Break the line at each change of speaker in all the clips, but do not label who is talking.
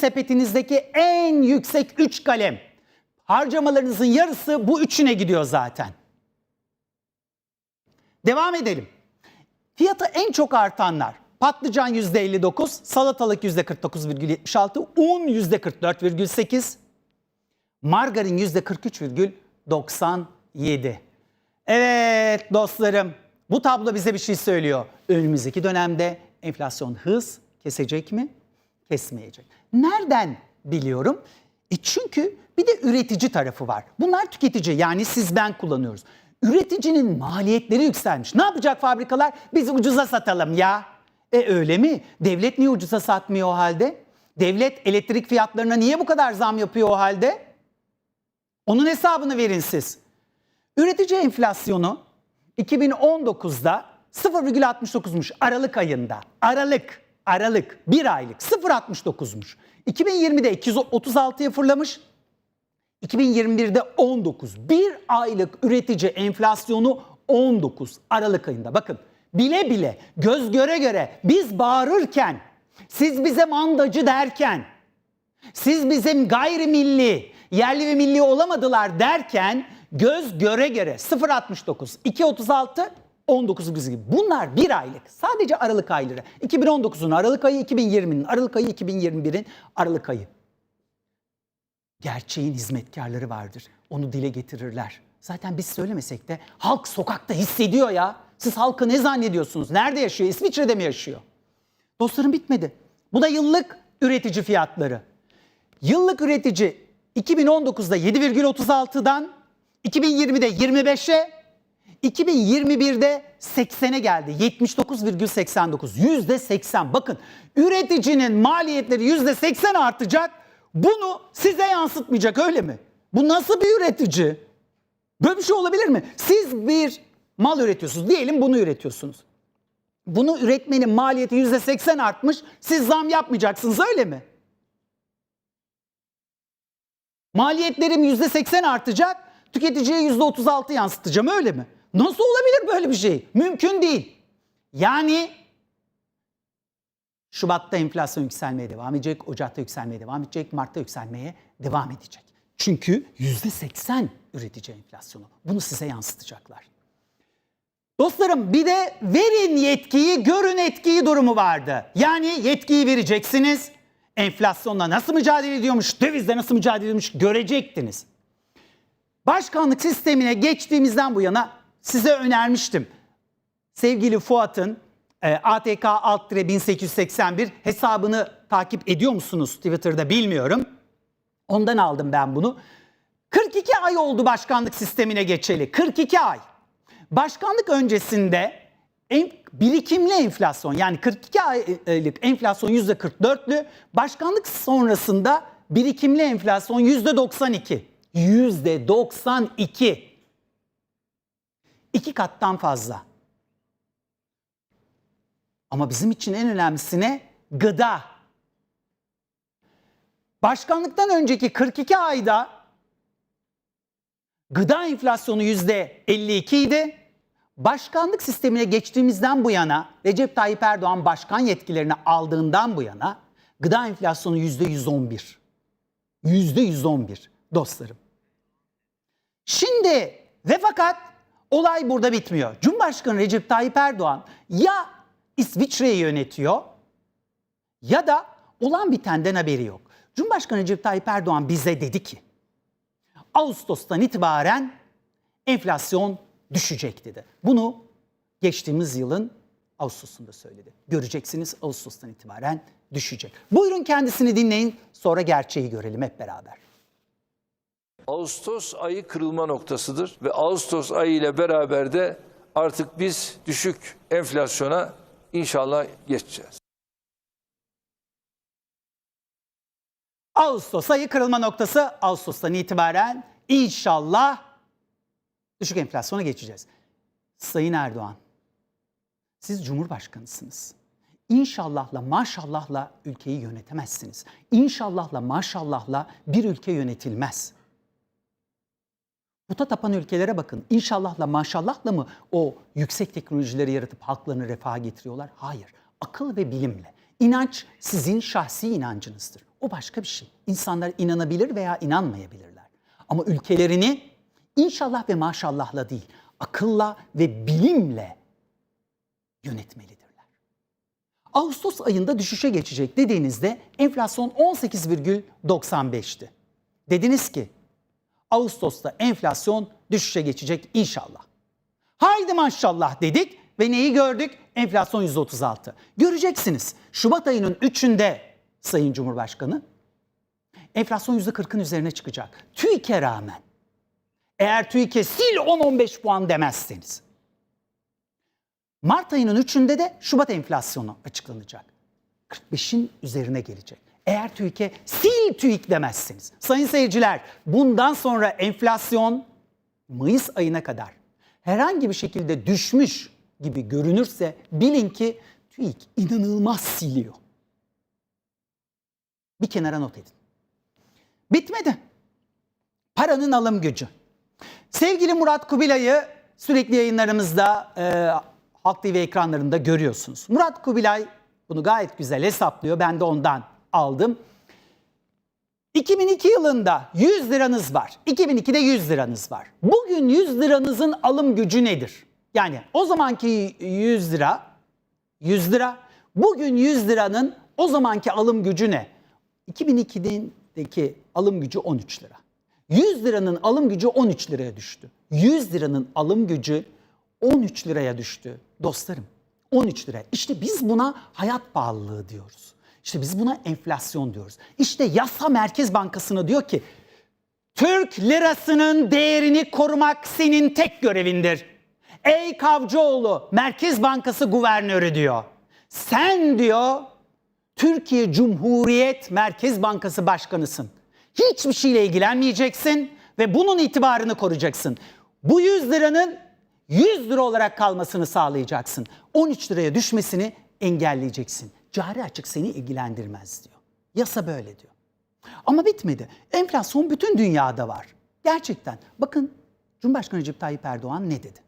sepetinizdeki en yüksek 3 kalem. Harcamalarınızın yarısı bu üçüne gidiyor zaten. Devam edelim. Fiyatı en çok artanlar. Patlıcan %59, salatalık %49,76, un %44,8, margarin %43,97. Evet dostlarım, bu tablo bize bir şey söylüyor. Önümüzdeki dönemde enflasyon hız kesecek mi? Kesmeyecek. Nereden biliyorum? E çünkü bir de üretici tarafı var. Bunlar tüketici yani siz ben kullanıyoruz. Üreticinin maliyetleri yükselmiş. Ne yapacak fabrikalar? Biz ucuza satalım ya. E öyle mi? Devlet niye ucuza satmıyor o halde? Devlet elektrik fiyatlarına niye bu kadar zam yapıyor o halde? Onun hesabını verin siz. Üretici enflasyonu 2019'da 0,69'muş Aralık ayında. Aralık, Aralık bir aylık 0,69'muş. 2020'de 236'ya fırlamış. 2021'de 19. Bir aylık üretici enflasyonu 19 Aralık ayında. Bakın bile bile göz göre göre biz bağırırken siz bize mandacı derken siz bizim gayrimilli, yerli ve milli olamadılar derken göz göre göre 0.69, 2.36, 19 gibi. Bunlar bir aylık. Sadece Aralık ayları. 2019'un Aralık ayı, 2020'nin Aralık ayı, 2021'in Aralık ayı. Gerçeğin hizmetkarları vardır. Onu dile getirirler. Zaten biz söylemesek de halk sokakta hissediyor ya. Siz halkı ne zannediyorsunuz? Nerede yaşıyor? İsviçre'de mi yaşıyor? Dostlarım bitmedi. Bu da yıllık üretici fiyatları. Yıllık üretici 2019'da 7,36'dan 2020'de 25'e 2021'de 80'e geldi. 79,89. Yüzde 80. Bakın üreticinin maliyetleri yüzde 80 artacak. Bunu size yansıtmayacak öyle mi? Bu nasıl bir üretici? Böyle bir şey olabilir mi? Siz bir mal üretiyorsunuz. Diyelim bunu üretiyorsunuz. Bunu üretmenin maliyeti yüzde 80 artmış. Siz zam yapmayacaksınız öyle mi? Maliyetlerim yüzde 80 artacak. Tüketiciye yüzde 36 yansıtacağım öyle mi? Nasıl olabilir böyle bir şey? Mümkün değil. Yani Şubat'ta enflasyon yükselmeye devam edecek, Ocak'ta yükselmeye devam edecek, Mart'ta yükselmeye devam edecek. Çünkü yüzde 80 üretici enflasyonu. Bunu size yansıtacaklar. Dostlarım bir de verin yetkiyi, görün etkiyi durumu vardı. Yani yetkiyi vereceksiniz. Enflasyonla nasıl mücadele ediyormuş, dövizle nasıl mücadele ediyormuş görecektiniz. Başkanlık sistemine geçtiğimizden bu yana size önermiştim. Sevgili Fuat'ın e, ATK alt 1881 hesabını takip ediyor musunuz Twitter'da bilmiyorum. Ondan aldım ben bunu. 42 ay oldu başkanlık sistemine geçeli. 42 ay. Başkanlık öncesinde en, birikimli enflasyon yani 42 aylık enflasyon %44'lü. Başkanlık sonrasında birikimli enflasyon %92. %92. İki kattan fazla. Ama bizim için en önemlisi ne? Gıda. Başkanlıktan önceki 42 ayda gıda enflasyonu %52 idi. Başkanlık sistemine geçtiğimizden bu yana Recep Tayyip Erdoğan başkan yetkilerini aldığından bu yana gıda enflasyonu %111. %111 dostlarım. Şimdi ve fakat olay burada bitmiyor. Cumhurbaşkanı Recep Tayyip Erdoğan ya İsviçre'yi yönetiyor ya da olan bitenden haberi yok. Cumhurbaşkanı Recep Tayyip Erdoğan bize dedi ki Ağustos'tan itibaren enflasyon düşecek dedi. Bunu geçtiğimiz yılın Ağustos'unda söyledi. Göreceksiniz Ağustos'tan itibaren düşecek. Buyurun kendisini dinleyin sonra gerçeği görelim hep beraber.
Ağustos ayı kırılma noktasıdır ve Ağustos ayı ile beraber de artık biz düşük enflasyona inşallah geçeceğiz.
Ağustos ayı kırılma noktası Ağustos'tan itibaren inşallah düşük enflasyona geçeceğiz. Sayın Erdoğan, siz Cumhurbaşkanısınız. İnşallahla maşallahla ülkeyi yönetemezsiniz. İnşallahla maşallahla bir ülke yönetilmez. Puta tapan ülkelere bakın. İnşallahla maşallahla mı o yüksek teknolojileri yaratıp halklarını refaha getiriyorlar? Hayır. Akıl ve bilimle. İnanç sizin şahsi inancınızdır. O başka bir şey. İnsanlar inanabilir veya inanmayabilirler. Ama ülkelerini inşallah ve maşallahla değil, akılla ve bilimle yönetmelidirler. Ağustos ayında düşüşe geçecek dediğinizde enflasyon 18,95'ti. Dediniz ki Ağustos'ta enflasyon düşüşe geçecek inşallah. Haydi maşallah dedik ve neyi gördük? Enflasyon %36. Göreceksiniz Şubat ayının 3'ünde Sayın Cumhurbaşkanı enflasyon %40'ın üzerine çıkacak. TÜİK'e rağmen. Eğer TÜİK'e sil 10-15 puan demezseniz. Mart ayının 3'ünde de Şubat enflasyonu açıklanacak. 45'in üzerine gelecek. Eğer TÜİK'e sil TÜİK demezseniz. Sayın seyirciler bundan sonra enflasyon Mayıs ayına kadar herhangi bir şekilde düşmüş gibi görünürse bilin ki TÜİK inanılmaz siliyor. Bir kenara not edin. Bitmedi. Paranın alım gücü. Sevgili Murat Kubilay'ı sürekli yayınlarımızda e, Halk TV ekranlarında görüyorsunuz. Murat Kubilay bunu gayet güzel hesaplıyor. Ben de ondan aldım. 2002 yılında 100 liranız var. 2002'de 100 liranız var. Bugün 100 liranızın alım gücü nedir? Yani o zamanki 100 lira 100 lira. Bugün 100 liranın o zamanki alım gücü ne? 2002'deki alım gücü 13 lira. 100 liranın alım gücü 13 liraya düştü. 100 liranın alım gücü 13 liraya düştü dostlarım. 13 lira. İşte biz buna hayat pahalılığı diyoruz. İşte biz buna enflasyon diyoruz. İşte yasa Merkez Bankası'na diyor ki Türk lirasının değerini korumak senin tek görevindir. Ey Kavcıoğlu Merkez Bankası guvernörü diyor. Sen diyor Türkiye Cumhuriyet Merkez Bankası Başkanısın. Hiçbir şeyle ilgilenmeyeceksin ve bunun itibarını koruyacaksın. Bu 100 liranın 100 lira olarak kalmasını sağlayacaksın. 13 liraya düşmesini engelleyeceksin. Cari açık seni ilgilendirmez diyor. Yasa böyle diyor. Ama bitmedi. Enflasyon bütün dünyada var. Gerçekten. Bakın Cumhurbaşkanı Recep Tayyip Erdoğan ne dedi?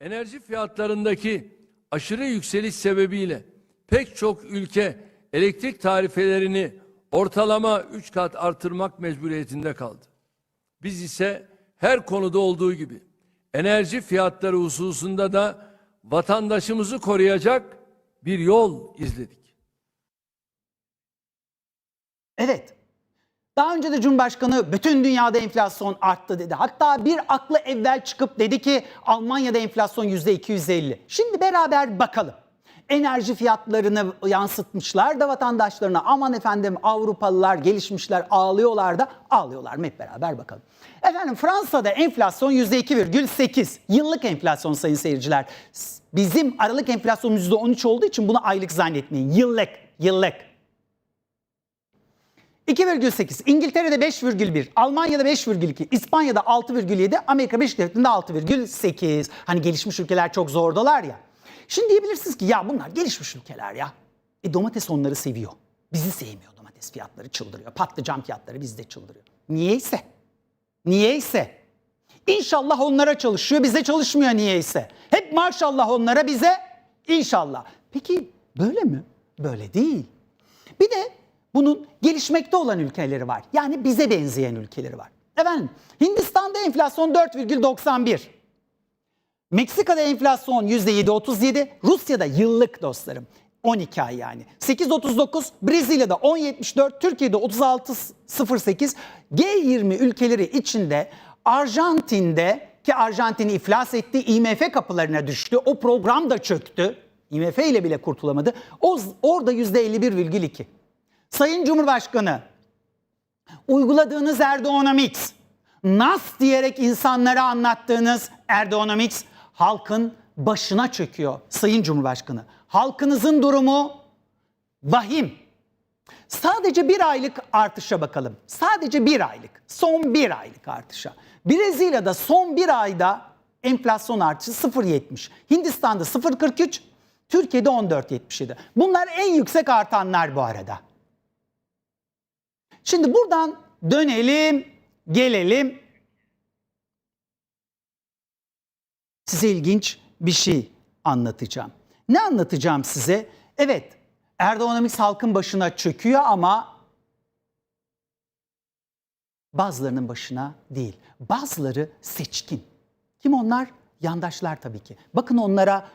Enerji fiyatlarındaki aşırı yükseliş sebebiyle pek çok ülke elektrik tarifelerini ortalama 3 kat artırmak mecburiyetinde kaldı. Biz ise her konuda olduğu gibi enerji fiyatları hususunda da vatandaşımızı koruyacak bir yol izledik.
Evet. Daha önce de Cumhurbaşkanı bütün dünyada enflasyon arttı dedi. Hatta bir aklı evvel çıkıp dedi ki Almanya'da enflasyon %250. Şimdi beraber bakalım. Enerji fiyatlarını yansıtmışlar da vatandaşlarına aman efendim Avrupalılar gelişmişler ağlıyorlar da ağlıyorlar mı hep beraber bakalım. Efendim Fransa'da enflasyon %2,8 yıllık enflasyon sayın seyirciler. Bizim aralık enflasyon %13 olduğu için bunu aylık zannetmeyin yıllık yıllık. 2,8, İngiltere'de 5,1, Almanya'da 5,2, İspanya'da 6,7, Amerika Birleşik Devletleri'nde 6,8. Hani gelişmiş ülkeler çok zordalar ya. Şimdi diyebilirsiniz ki ya bunlar gelişmiş ülkeler ya. E domates onları seviyor. Bizi sevmiyor domates fiyatları çıldırıyor. Patlıcan fiyatları bizde çıldırıyor. Niyeyse. Niyeyse. İnşallah onlara çalışıyor, bize çalışmıyor niyeyse. Hep maşallah onlara, bize inşallah. Peki böyle mi? Böyle değil. Bir de bunun gelişmekte olan ülkeleri var. Yani bize benzeyen ülkeleri var. Efendim Hindistan'da enflasyon 4,91. Meksika'da enflasyon %7.37. Rusya'da yıllık dostlarım 12 ay yani. 8.39 Brezilya'da 10.74 Türkiye'de 36.08 G20 ülkeleri içinde Arjantin'de ki Arjantin iflas etti IMF kapılarına düştü. O program da çöktü. IMF ile bile kurtulamadı. O, orada %51,2. Sayın Cumhurbaşkanı uyguladığınız Erdoğanomics, nas diyerek insanlara anlattığınız Erdoğanomics halkın başına çöküyor Sayın Cumhurbaşkanı. Halkınızın durumu vahim. Sadece bir aylık artışa bakalım. Sadece bir aylık. Son bir aylık artışa. Brezilya'da son bir ayda enflasyon artışı 0.70. Hindistan'da 0.43. Türkiye'de 14.77. Bunlar en yüksek artanlar bu arada. Şimdi buradan dönelim, gelelim. Size ilginç bir şey anlatacağım. Ne anlatacağım size? Evet, Erdoğan'ımız halkın başına çöküyor ama bazılarının başına değil. Bazıları seçkin. Kim onlar? Yandaşlar tabii ki. Bakın onlara